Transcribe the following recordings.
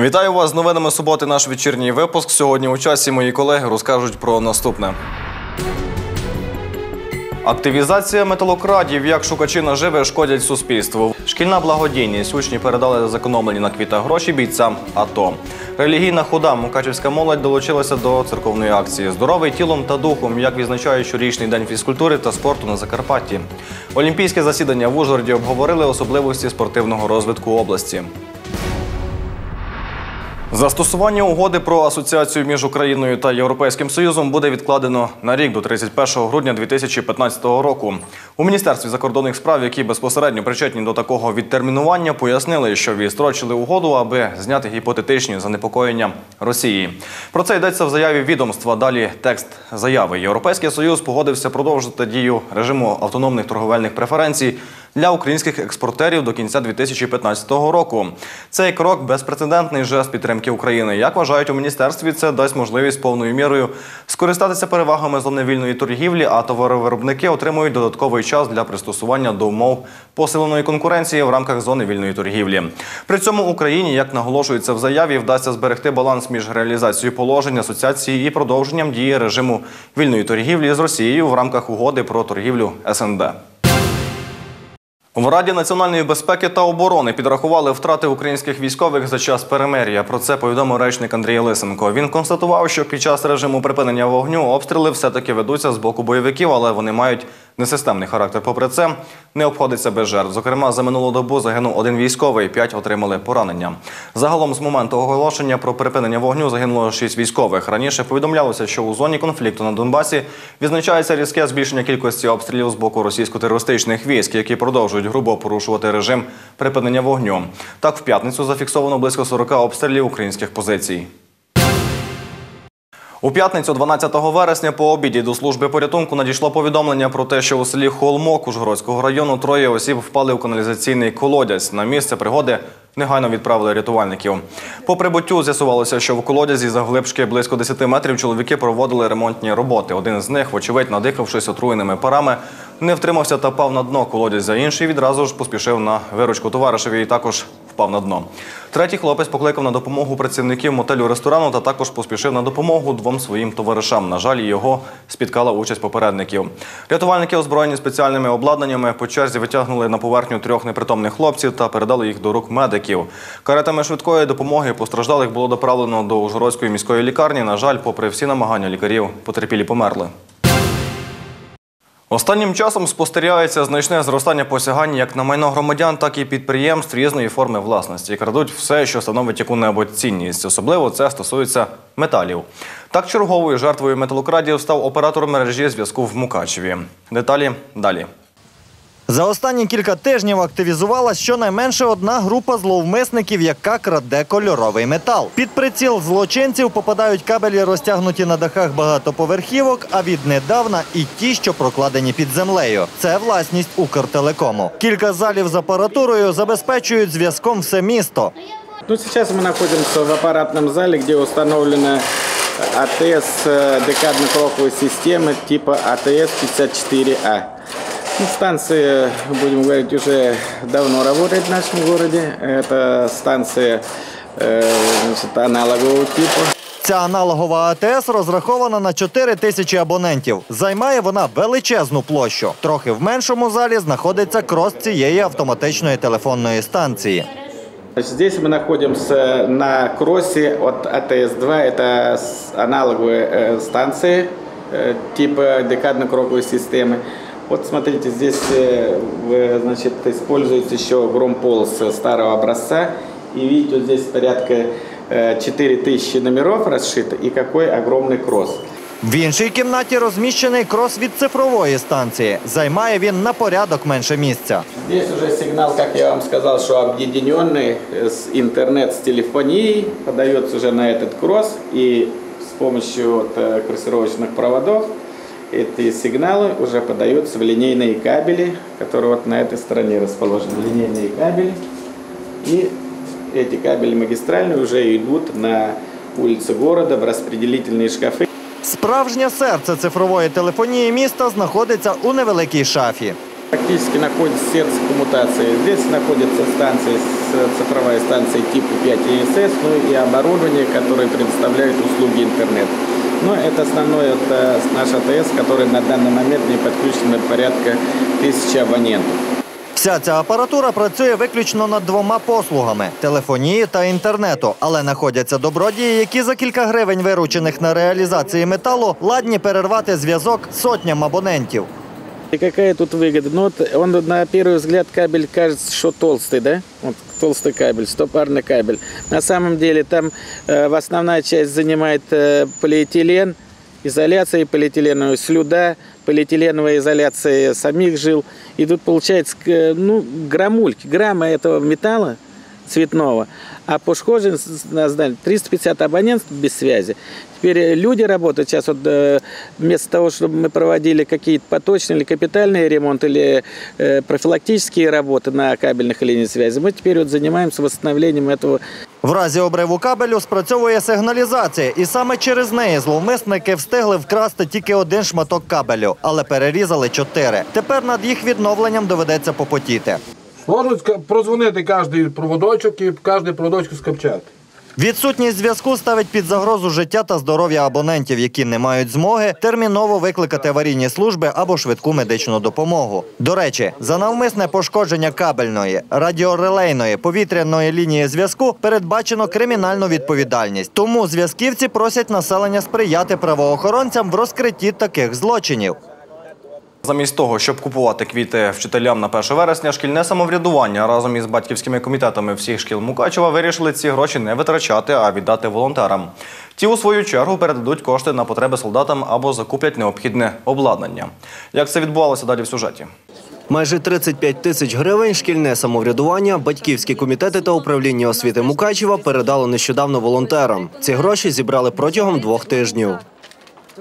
Вітаю вас з новинами суботи. Наш вечірній випуск. Сьогодні у часі мої колеги розкажуть про наступне. Активізація металокрадів, як шукачі наживи шкодять суспільству. Шкільна благодійність. Учні передали зекономлені на квітах гроші бійцям АТО. Релігійна худа. Мукачівська молодь долучилася до церковної акції. Здоровий тілом та духом, як відзначає щорічний день фізкультури та спорту на Закарпатті. Олімпійське засідання в Ужгороді обговорили особливості спортивного розвитку області. Застосування угоди про асоціацію між Україною та Європейським Союзом буде відкладено на рік до 31 грудня 2015 року. У міністерстві закордонних справ, які безпосередньо причетні до такого відтермінування, пояснили, що відстрочили угоду, аби зняти гіпотетичні занепокоєння Росії. Про це йдеться в заяві відомства. Далі текст заяви. Європейський союз погодився продовжити дію режиму автономних торговельних преференцій для українських експортерів до кінця 2015 року. Цей крок безпрецедентний жест підтримки України. Як вважають у міністерстві, це дасть можливість повною мірою скористатися перевагами зони вільної торгівлі, а товаровиробники отримують додатковий час для пристосування до умов посиленої конкуренції в рамках зони вільної торгівлі. При цьому Україні, як наголошується в заяві, вдасться зберегти баланс між реалізацією положень асоціації і продовженням дії режиму вільної торгівлі з Росією в рамках угоди про торгівлю СНД. В Раді національної безпеки та оборони підрахували втрати українських військових за час перемир'я. Про це повідомив речник Андрій Лисенко. Він констатував, що під час режиму припинення вогню обстріли все-таки ведуться з боку бойовиків, але вони мають несистемний характер. Попри це, не обходиться без жертв. Зокрема, за минулу добу загинув один військовий, п'ять отримали поранення. Загалом, з моменту оголошення про припинення вогню загинуло шість військових. Раніше повідомлялося, що у зоні конфлікту на Донбасі відзначається різке збільшення кількості обстрілів з боку російсько-терористичних військ, які продовжують грубо порушувати режим припинення вогню. Так, в п'ятницю зафіксовано близько 40 обстрілів українських позицій. У п'ятницю, 12 вересня, по обіді до служби порятунку надійшло повідомлення про те, що у селі Холмок Ужгородського району троє осіб впали в каналізаційний колодязь. На місце пригоди негайно відправили рятувальників. По прибуттю з'ясувалося, що в колодязі завглибшки близько 10 метрів чоловіки проводили ремонтні роботи. Один з них, вочевидь, надихавшись отруєними парами, не втримався та впав на дно колодязя. Інший відразу ж поспішив на виручку товаришеві і також впав на дно. Третій хлопець покликав на допомогу працівників мотелю ресторану та також поспішив на допомогу двом своїм товаришам. На жаль, його спіткала участь попередників. Рятувальники, озброєні спеціальними обладнаннями, по черзі витягнули на поверхню трьох непритомних хлопців та передали їх до рук медиків. Каретами швидкої допомоги постраждалих було доправлено до Ужгородської міської лікарні. На жаль, попри всі намагання лікарів, потерпілі померли. Останнім часом спостерігається значне зростання посягань як на майно громадян, так і підприємств різної форми власності. Крадуть все, що становить яку-небудь цінність. Особливо це стосується металів. Так, черговою жертвою металокрадів став оператор мережі зв'язку в Мукачеві. Деталі далі. За останні кілька тижнів активізувалась щонайменше одна група зловмисників, яка краде кольоровий метал. Під приціл злочинців попадають кабелі, розтягнуті на дахах багатоповерхівок, а віднедавна і ті, що прокладені під землею. Це власність Укртелекому. Кілька залів з апаратурою забезпечують зв'язком все місто. Ну, сейчас мы находимся в аппаратном зале, где установлена АТС э, декадно-кроковой системы типа АТС-54А. Ну, станция, будем говорить, уже давно работает в нашем городе. Это станция э, значит, аналогового типа. Ця аналогова АТС розрахована на 4 тисячі абонентів. Займає вона величезну площу. Трохи в меншому залі знаходиться крос цієї автоматичної телефонної станції. Значит, здесь мы находимся на кроссе от АТС-2. Это с- аналоговые э, станции э, типа декадно-кроковой системы. Вот смотрите, здесь э, в- значит, используется еще громполос старого образца. И видите, вот здесь порядка э, 4000 номеров расшито. И какой огромный кросс. В іншій кімнаті розміщений крос від цифрової станції. Займає він на порядок менше місця. Здесь уже сигнал, как я вам сказал, что объединенный э, с интернет с телефонией подается уже на этот кросс и с помощью вот, э, курсировочных проводов эти сигналы уже подаются в линейные кабели, которые вот на этой стороне расположены. Линейные кабели. И эти кабели магистральные уже идут на улицы города в распределительные шкафы. Справжнє серце цифрової телефонії міста знаходиться у невеликій шафі. Практически находится сердце коммутации. Здесь находится станция, с- цифровая станция типа 5 ЕСС, ну и оборудование, которое предоставляет услуги интернет. Но это основной вот, э, наш АТС, который на данный момент не подключено порядка тысячи абонентов. Вся ця апаратура працює виключно над двома послугами телефонії та інтернету, але знаходяться добродії, які за кілька гривень, виручених на реалізації металу, ладні перервати зв'язок сотням абонентів. И какая тут выгода? Ну вот он на первый взгляд кабель кажется, что толстый, да? Вот толстый кабель, стопарный кабель. На самом деле там э, в основная часть занимает э, полиэтилен, изоляция полиэтиленовая слюда, полиэтиленовая изоляция самих жил. И тут получается к- ну, граммульки, грамма этого металла цветного, а пошкоджен на здании 350 абонентов без связи. Теперь э, люди работают сейчас, вот, э, вместо того, чтобы мы проводили какие-то поточные или капитальные ремонты, или э, профилактические работы на кабельных линиях связи, мы теперь вот занимаемся восстановлением этого В разі обриву кабелю спрацьовує сигналізація, і саме через неї зловмисники встигли вкрасти тільки один шматок кабелю, але перерізали чотири. Тепер над їх відновленням доведеться попотіти. Можуть прозвонити кожний проводочок і кожний проводочок скапчати. Відсутність зв'язку ставить під загрозу життя та здоров'я абонентів, які не мають змоги терміново викликати аварійні служби або швидку медичну допомогу. До речі, за навмисне пошкодження кабельної, радіорелейної, повітряної лінії зв'язку передбачено кримінальну відповідальність. Тому зв'язківці просять населення сприяти правоохоронцям в розкритті таких злочинів. Замість того, щоб купувати квіти вчителям на 1 вересня, шкільне самоврядування разом із батьківськими комітетами всіх шкіл Мукачева вирішили ці гроші не витрачати, а віддати волонтерам. Ті, у свою чергу, передадуть кошти на потреби солдатам або закуплять необхідне обладнання. Як це відбувалося далі в сюжеті? Майже 35 тисяч гривень шкільне самоврядування, батьківські комітети та управління освіти Мукачева передало нещодавно волонтерам. Ці гроші зібрали протягом двох тижнів.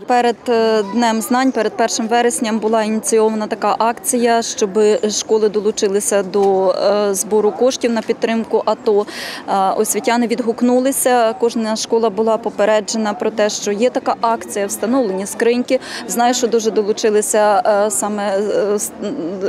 Перед е, днем знань, перед 1 вересням була ініційована така акція, щоб школи долучилися до е, збору коштів на підтримку АТО. Е, Освітяни відгукнулися. Кожна школа була попереджена про те, що є така акція, встановлені скриньки. Знаю, що дуже долучилися саме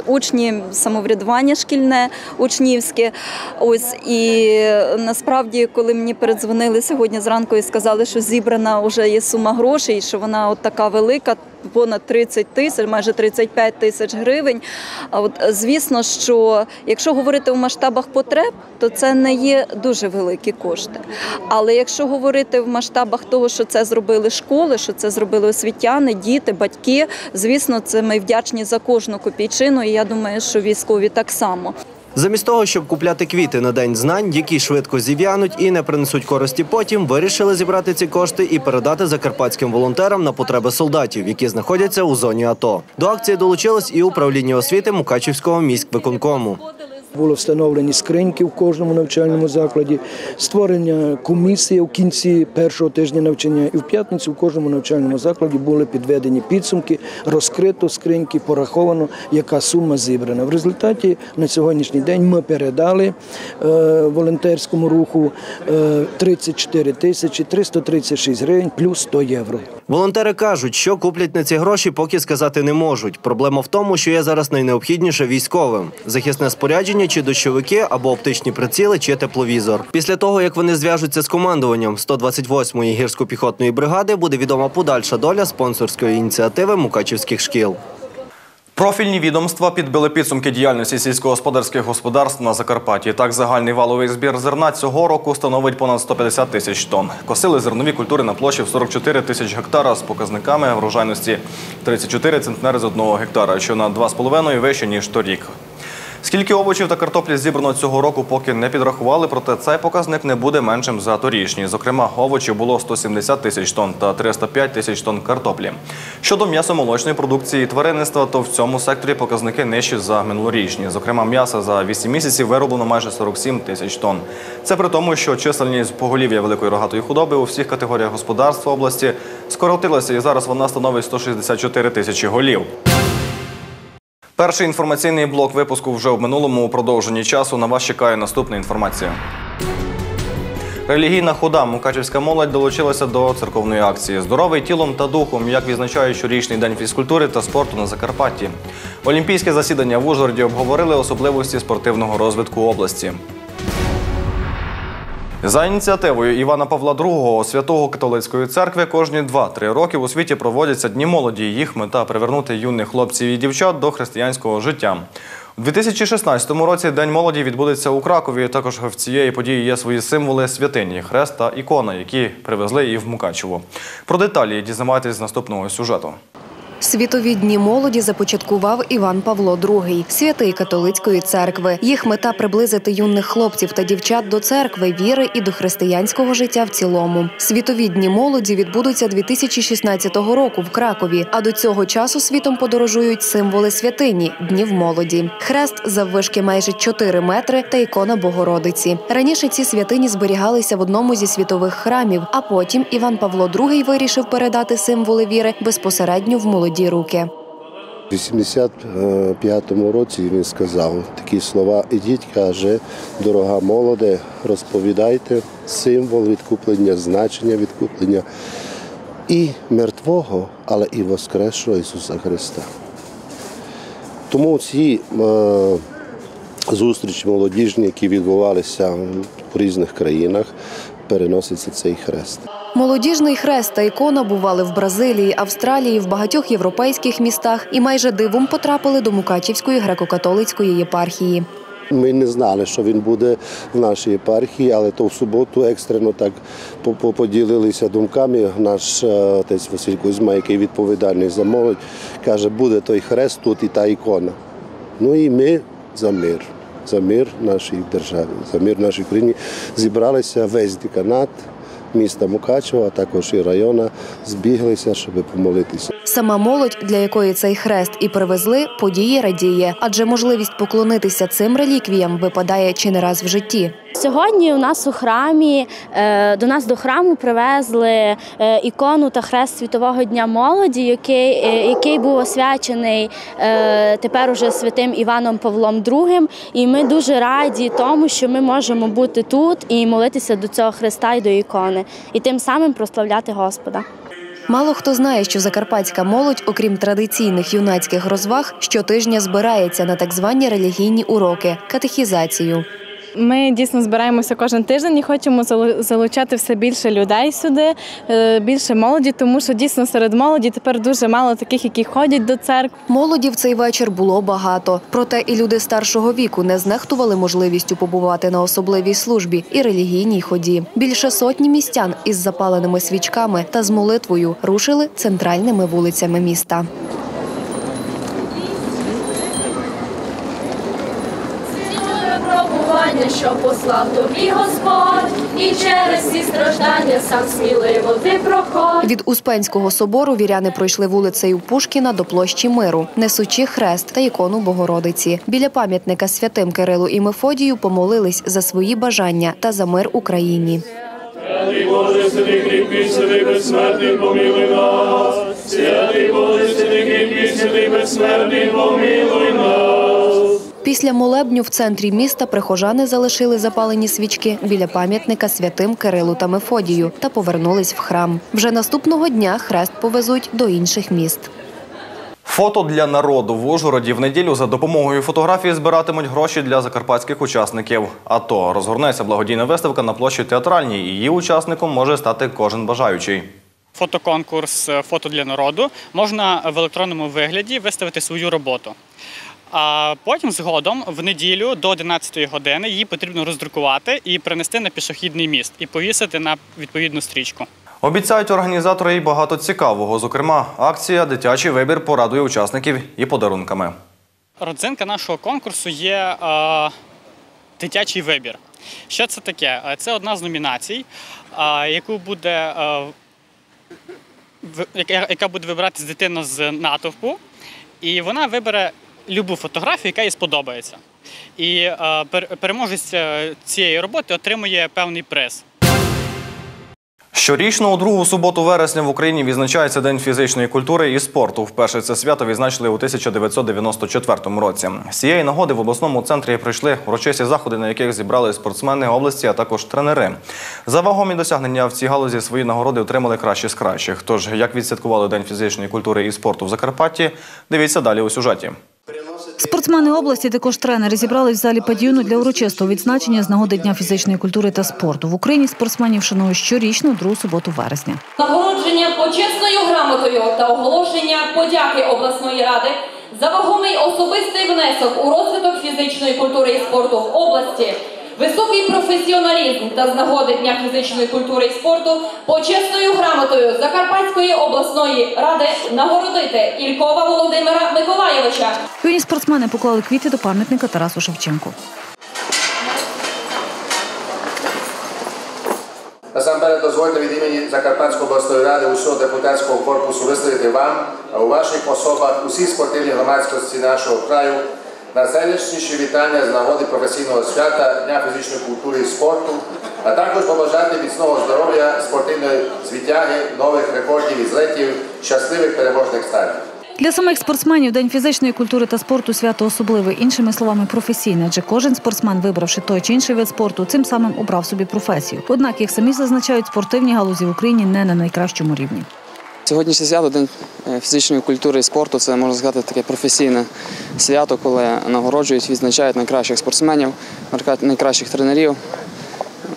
учні самоврядування шкільне, учнівське. Ось і насправді, коли мені передзвонили сьогодні зранку і сказали, що зібрана вже є сума грошей, що вона от така велика. Понад 30 тисяч, майже 35 тисяч гривень. А от звісно, що якщо говорити в масштабах потреб, то це не є дуже великі кошти. Але якщо говорити в масштабах того, що це зробили школи, що це зробили освітяни, діти, батьки, звісно, це ми вдячні за кожну копійчину. І я думаю, що військові так само. Замість того, щоб купляти квіти на день знань, які швидко зів'януть і не принесуть користі потім, вирішили зібрати ці кошти і передати закарпатським волонтерам на потреби солдатів, які знаходяться у зоні АТО. До акції долучилось і управління освіти Мукачівського міськвиконкому. Були встановлені скриньки в кожному навчальному закладі, створення комісії в кінці першого тижня навчання, і в п'ятницю в кожному навчальному закладі були підведені підсумки, розкрито скриньки, пораховано, яка сума зібрана. В результаті на сьогоднішній день ми передали е, волонтерському руху е, 34 тисячі 336 гривень плюс 100 євро. Волонтери кажуть, що куплять на ці гроші, поки сказати не можуть. Проблема в тому, що є зараз найнеобхідніше військовим: захисне спорядження, чи дощовики, або оптичні приціли, чи тепловізор. Після того, як вони зв'яжуться з командуванням 128-ї гірсько-піхотної бригади, буде відома подальша доля спонсорської ініціативи мукачівських шкіл. Профільні відомства підбили підсумки діяльності сільськогосподарських господарств на Закарпатті. Так, загальний валовий збір зерна цього року становить понад 150 тисяч тонн. Косили зернові культури на площі в 44 тисяч гектара з показниками врожайності 34 центнери з одного гектара, що на 2,5 вище, ніж торік. Скільки овочів та картоплі зібрано цього року, поки не підрахували, проте цей показник не буде меншим за торічній. Зокрема, овочів було 170 тисяч тонн та 305 тисяч тонн картоплі. Щодо м'ясомолочної продукції і тваринництва, то в цьому секторі показники нижчі за минулорічні. Зокрема, м'яса за 8 місяців вироблено майже 47 тисяч тонн. Це при тому, що чисельність поголів'я великої рогатої худоби у всіх категоріях господарства області скоротилася, і зараз вона становить 164 тисячі голів. Перший інформаційний блок випуску вже в минулому у продовженні часу. На вас чекає наступна інформація. Релігійна хода Мукачівська молодь долучилася до церковної акції Здоровий тілом та духом, як відзначає щорічний день фізкультури та спорту на Закарпатті. Олімпійське засідання в Ужгороді обговорили особливості спортивного розвитку області. За ініціативою Івана Павла II, святого католицької церкви, кожні 2-3 роки у світі проводяться дні молоді. Їх мета привернути юних хлопців і дівчат до християнського життя. У 2016 році День молоді відбудеться у Кракові. Також в цієї події є свої символи святині, хрест та ікона, які привезли і в Мукачево. Про деталі дізнавайтесь з наступного сюжету. Світові дні молоді започаткував Іван Павло II, святий католицької церкви. Їх мета приблизити юних хлопців та дівчат до церкви, віри і до християнського життя в цілому. Світові дні молоді відбудуться 2016 року в Кракові. А до цього часу світом подорожують символи святині днів молоді. Хрест заввишки майже 4 метри та ікона Богородиці. Раніше ці святині зберігалися в одному зі світових храмів, а потім Іван Павло II вирішив передати символи віри безпосередньо в молоді руки. У 85-му році він сказав такі слова: ідіть, каже, дорога молоде, розповідайте символ відкуплення, значення відкуплення і мертвого, але і Воскресшого Ісуса Христа. Тому ці е, зустрічі молодіжні, які відбувалися в різних країнах, переноситься цей хрест. Молодіжний хрест та ікона бували в Бразилії, Австралії, в багатьох європейських містах і майже дивом потрапили до Мукачівської греко-католицької єпархії. Ми не знали, що він буде в нашій єпархії, але то в суботу екстрено так по- по- поділилися думками. Наш е, отець Василь Кузьма, який відповідальний за молодь, каже, буде той хрест тут і та ікона. Ну і ми за мир, за мир нашій державі, за мир нашій країні. Зібралися весь деканат міста Мукачева, а також і району, збіглися, щоб помолитися. Сама молодь, для якої цей хрест і привезли, події радіє, адже можливість поклонитися цим реліквіям випадає чи не раз в житті. Сьогодні у нас у храмі е, до нас до храму привезли е, ікону та хрест Світового дня молоді, який, е, який був освячений тепер уже святим Іваном Павлом II. І ми дуже раді тому, що ми можемо бути тут і молитися до цього хреста і до ікони, і тим самим прославляти Господа. Мало хто знає, що закарпатська молодь, окрім традиційних юнацьких розваг, щотижня збирається на так звані релігійні уроки катехізацію. Ми дійсно збираємося кожен тиждень і хочемо залучати все більше людей сюди, е, більше молоді, тому що дійсно серед молоді тепер дуже мало таких, які ходять до церкви. Молоді в цей вечір було багато. Проте і люди старшого віку не знехтували можливістю побувати на особливій службі і релігійній ході. Більше сотні містян із запаленими свічками та з молитвою рушили центральними вулицями міста. Що послав тобі Господь, і через ці страждання сам сміливо ти проходь. Від Успенського собору віряни пройшли вулицею Пушкіна до площі Миру, несучи хрест та ікону Богородиці. Біля пам'ятника святим Кирилу і Мефодію помолились за свої бажання та за мир Україні. Святий Боже, святий кріпкий, святий безсмертний, помилуй нас. Святий Боже, святий кріпкий, святий безсмертний, помилуй нас. Після молебню в центрі міста прихожани залишили запалені свічки біля пам'ятника святим Кирилу та Мефодію та повернулись в храм. Вже наступного дня хрест повезуть до інших міст. Фото для народу в Ужгороді в неділю за допомогою фотографії збиратимуть гроші для закарпатських учасників. АТО розгорнеться благодійна виставка на площі театральній. Її учасником може стати кожен бажаючий. Фотоконкурс е, Фото для народу можна в електронному вигляді виставити свою роботу. А потім згодом в неділю до 11 години її потрібно роздрукувати і принести на пішохідний міст і повісити на відповідну стрічку. Обіцяють організатори й багато цікавого. Зокрема, акція Дитячий вибір порадує учасників і подарунками. Родзинка нашого конкурсу є е, дитячий вибір. Що це таке? Це одна з номінацій, е, яку буде, е, яка буде вибиратись дитина з натовпу, і вона вибере любу фотографію, яка їй сподобається. І е, пер- переможець е, цієї роботи отримує певний приз. Щорічно у другу суботу вересня в Україні відзначається День фізичної культури і спорту. Вперше це свято відзначили у 1994 році. З цієї нагоди в обласному центрі прийшли урочисті заходи, на яких зібрали спортсмени області, а також тренери. За вагомі досягнення в цій галузі свої нагороди отримали кращі з кращих. Тож, як відсвяткували День фізичної культури і спорту в Закарпатті, дивіться далі у сюжеті. Спортсмени області, також тренери, зібрались в залі Падіюну для урочистого відзначення з нагоди Дня фізичної культури та спорту. В Україні спортсменів шанують щорічно, другу суботу вересня. Нагородження почесною грамотою та оголошення подяки обласної ради за вагомий особистий внесок у розвиток фізичної культури і спорту в області, високий професіоналізм та з нагоди Дня фізичної культури і спорту почесною грамотою Закарпатської обласної ради нагородити Ількова Володимира Миколаєвича. Юні спортсмени поклали квіти до пам'ятника Тарасу Шевченку. Насамперед дозвольте від імені Закарпатської обласної ради усього депутатського корпусу висловити вам, а у ваших особах усій спортивній громадськості нашого краю найсердечніші вітання з нагоди професійного свята Дня фізичної культури і спорту, а також побажати міцного здоров'я, спортивної звитяги, нових рекордів і злетів, щасливих переможних стартів. Для самих спортсменів День фізичної культури та спорту свято особливе, іншими словами, професійне, адже кожен спортсмен, вибравши той чи інший вид спорту, цим самим обрав собі професію. Однак, як самі зазначають, спортивні галузі в Україні не на найкращому рівні. Сьогоднішнє свято День е, фізичної культури і спорту це можна сказати таке професійне свято, коли нагороджують, відзначають найкращих спортсменів, найкращих тренерів.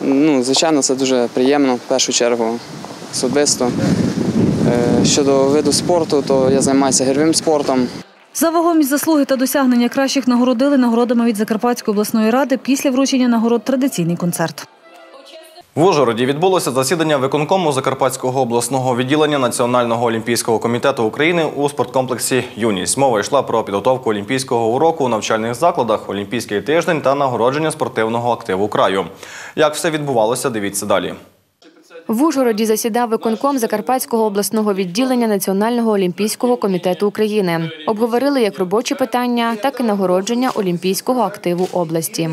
Ну, звичайно, це дуже приємно в першу чергу особисто. Е, Щодо виду спорту, то я займаюся гірвим спортом. За вагомість заслуги та досягнення кращих нагородили нагородами від Закарпатської обласної ради після вручення нагород традиційний концерт. В Ужгороді відбулося засідання виконкому Закарпатського обласного відділення Національного олімпійського комітету України у спорткомплексі Юність. Мова йшла про підготовку олімпійського уроку у навчальних закладах, олімпійський тиждень та нагородження спортивного активу краю. Як все відбувалося, дивіться далі. В Ужгороді засідав виконком Закарпатського обласного відділення Національного олімпійського комітету України. Обговорили як робочі питання, так і нагородження олімпійського активу області.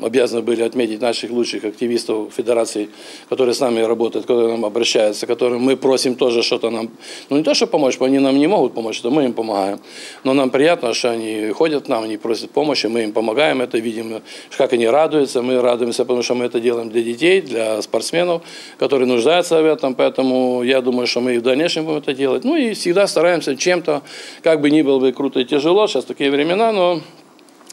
Обязаны были отметить наших лучших активистов Федерации, которые с нами работают, которые нам обращаются, которым мы просим тоже что-то нам, ну не то, что помочь, они нам не могут помочь, то мы им помогаем. Но нам приятно, что они ходят к нам, они просят помощи, мы им помогаем, это видим, как они радуются, мы радуемся, потому что мы это делаем для детей, для спортсменов, которые нуждаются в этом, поэтому я думаю, что мы и в дальнейшем будем это делать. Ну и всегда стараемся чем-то, как бы ни было бы круто и тяжело, сейчас такие времена, но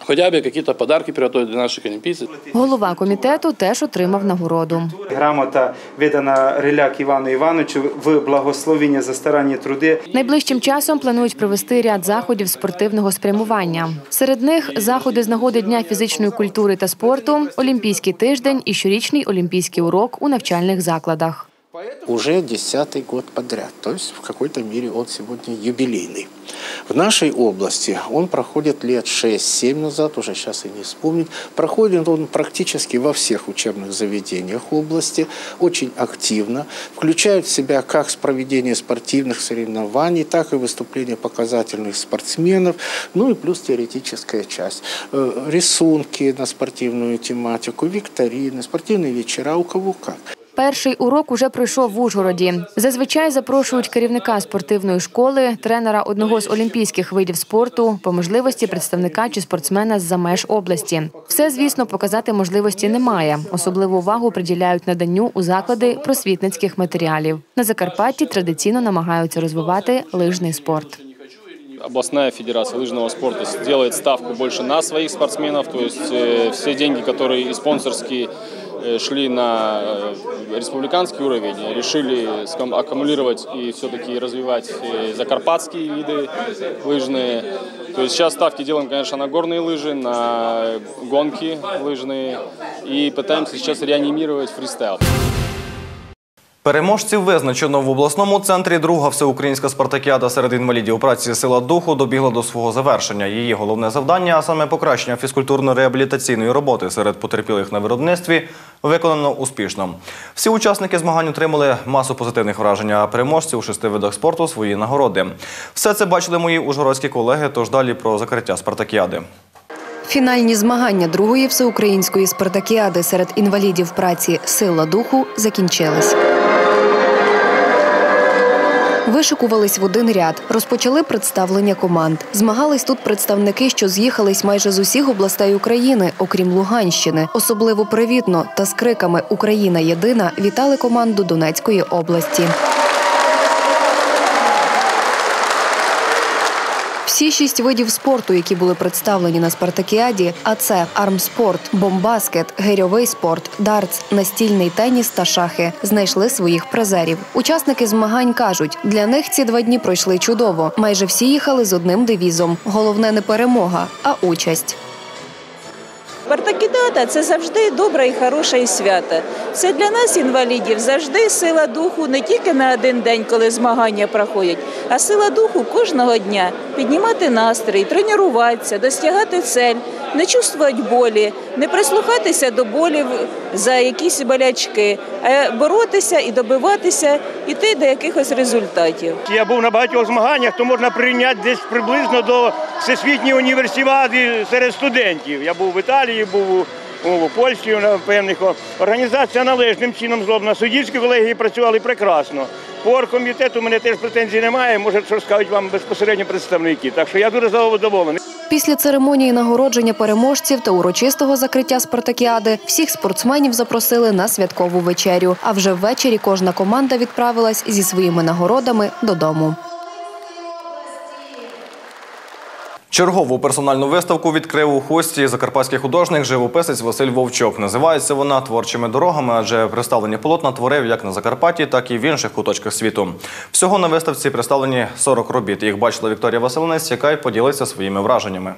Хоча б якісь подарки приготувати для наших олімпійців. Голова комітету теж отримав нагороду. Грамота видана Риляк Івану Івановичу в благословіння за старанні труди. Найближчим часом планують провести ряд заходів спортивного спрямування. Серед них заходи з нагоди Дня фізичної культури та спорту, Олімпійський тиждень і щорічний олімпійський урок у навчальних закладах. Уже десятый год подряд, то есть в какой-то мере он сегодня юбилейный. В нашей области он проходит лет 6-7 назад, уже сейчас и не вспомнить. Проходит он практически во всех учебных заведениях области, очень активно, включает в себя как с проведения спортивных соревнований, так и выступления показательных спортсменов, ну и плюс теоретическая часть. Э, Рисунки на спортивную тематику, викторины, спортивные вечера, у кого как. Перший урок уже пройшов в Ужгороді. Зазвичай запрошують керівника спортивної школи, тренера одного з олімпійських видів спорту, по можливості представника чи спортсмена з-за меж області. Все, звісно, показати можливості немає. Особливу увагу приділяють наданню у заклади просвітницьких матеріалів. На Закарпатті традиційно намагаються розвивати лижний спорт. областная федерация лыжного спорта делает ставку больше на своих спортсменов, то есть э, все деньги, которые и спонсорские э, шли на э, республиканский уровень, решили аккумулировать и все-таки развивать э, закарпатские виды лыжные. То есть сейчас ставки делаем, конечно, на горные лыжи, на гонки лыжные и пытаемся сейчас реанимировать фристайл. Переможців визначено в обласному центрі. Друга всеукраїнська спартакіада серед інвалідів праці сила духу добігла до свого завершення. Її головне завдання, а саме покращення фізкультурно-реабілітаційної роботи серед потерпілих на виробництві, виконано успішно. Всі учасники змагань отримали масу позитивних вражень, а переможці у шести видах спорту свої нагороди. Все це бачили мої ужгородські колеги. Тож далі про закриття спартакіади. Фінальні змагання другої всеукраїнської спартакіади серед інвалідів праці Сила духу закінчились. Вишикувались в один ряд, розпочали представлення команд. Змагались тут представники, що з'їхались майже з усіх областей України, окрім Луганщини. Особливо привітно та з криками Україна єдина вітали команду Донецької області. Всі шість видів спорту, які були представлені на спартакіаді, а це армспорт, бомбаскет, гирьовий спорт, дартс, настільний теніс та шахи, знайшли своїх призерів. Учасники змагань кажуть, для них ці два дні пройшли чудово. Майже всі їхали з одним девізом. Головне не перемога, а участь. Спартакіада – це завжди добре і хороше і свято. Це для нас, інвалідів, завжди сила духу не тільки на один день, коли змагання проходять, а сила духу кожного дня піднімати настрій, тренуватися, досягати цель, не чувствувати болі, не прислухатися до болів за якісь болячки, а боротися і добиватися, іти до якихось результатів. Я був на багатьох змаганнях, то можна прийняти десь приблизно до всесвітньої універсіади серед студентів. Я був в Італії, був у, у Польщі на певних організація належним чином зроблена. Суддівські колегії працювали прекрасно. По оргкомітету мене теж претензій немає. Може, що скажуть вам безпосередньо представники. Так що я дуже задоволений. Після церемонії нагородження переможців та урочистого закриття спартакіади всіх спортсменів запросили на святкову вечерю. А вже ввечері кожна команда відправилась зі своїми нагородами додому. Чергову персональну виставку відкрив у хості закарпатський художник, живописець Василь Вовчок. Називається вона творчими дорогами, адже представлені полотна творив як на Закарпатті, так і в інших куточках світу. Всього на виставці представлені 40 робіт. Їх бачила Вікторія Василинець, яка й поділиться своїми враженнями.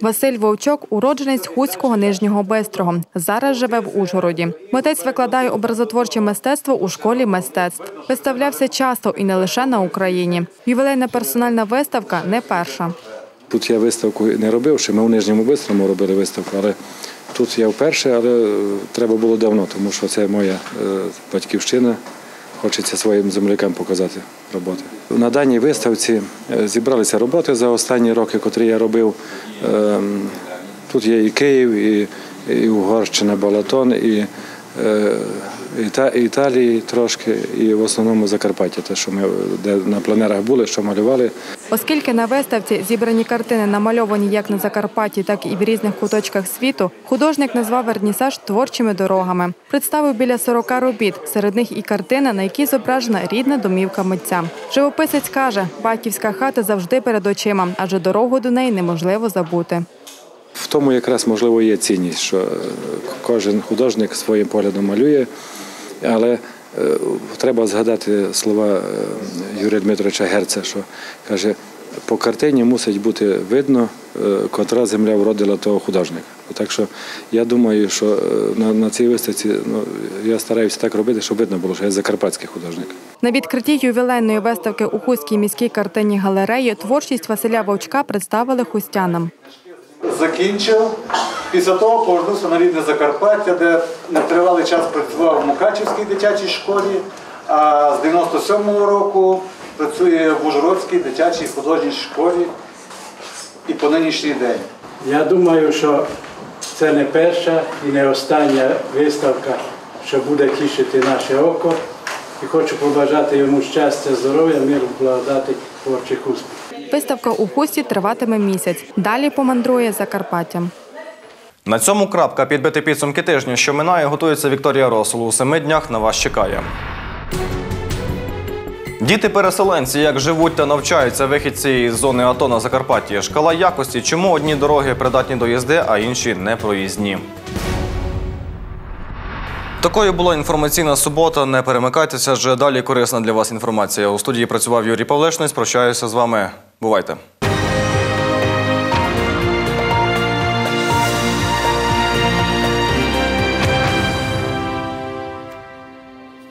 Василь Вовчок уродженець Хуцького Нижнього Бистрого. Зараз живе в Ужгороді. Митець викладає образотворче мистецтво у школі мистецтв. Виставлявся часто і не лише на Україні. Ювілейна персональна виставка не перша. Тут я виставку не робив, ще ми в Нижньому Бистрому робили виставку, але тут я вперше, але е, треба було давно, тому що це моя е, батьківщина. Хочеться своїм землякам показати роботи. На даній виставці е, зібралися роботи за останні роки, котрі я робив. Ем, Тут є і Київ, і, Угорщина, Балатон, і Італії трошки, і в основному Закарпаття, те, що ми де на пленерах були, що малювали. Оскільки на виставці зібрані картини намальовані як на Закарпатті, так і в різних куточках світу, художник назвав вернісаж творчими дорогами. Представив біля 40 робіт, серед них і картина, на якій зображена рідна домівка митця. Живописець каже, батьківська хата завжди перед очима, адже дорогу до неї неможливо забути. В тому якраз можливо є цінність, що кожен художник своїм поглядом малює, але е, треба згадати слова е, Юрія Дмитровича Герца, що каже, по картині мусить бути видно, е, котра земля вродила того художника. Так що я думаю, що на, на цій виставці ну, я стараюся так робити, щоб видно було, що я закарпатський художник. На відкритті ювілейної виставки у Хуській міській картинній галереї творчість Василя Вовчка представили хустянам. Закінчив. Після того повернувся на рідне Закарпаття, де тривалий час працював в Мукачівській дитячій школі, а з 97-го року працює в Ужгородській дитячій художній школі і по нинішній день. Я думаю, що це не перша і не остання виставка, що буде тішити наше око. І хочу побажати йому щастя, здоров'я, миру, благодати, творчих успіхів. Виставка у Хусті триватиме місяць. Далі помандрує Закарпаттям. На цьому крапка підбити підсумки тижня, що минає, готується Вікторія Росол. У семи днях на вас чекає. Діти-переселенці, як живуть та навчаються вихідці із зони АТО на Закарпатті. Шкала якості, чому одні дороги придатні до їзди, а інші не проїзні. Такою була інформаційна субота. Не перемикайтеся, вже далі корисна для вас інформація. У студії працював Юрій Павлешний. Прощаюся з вами. Бувайте.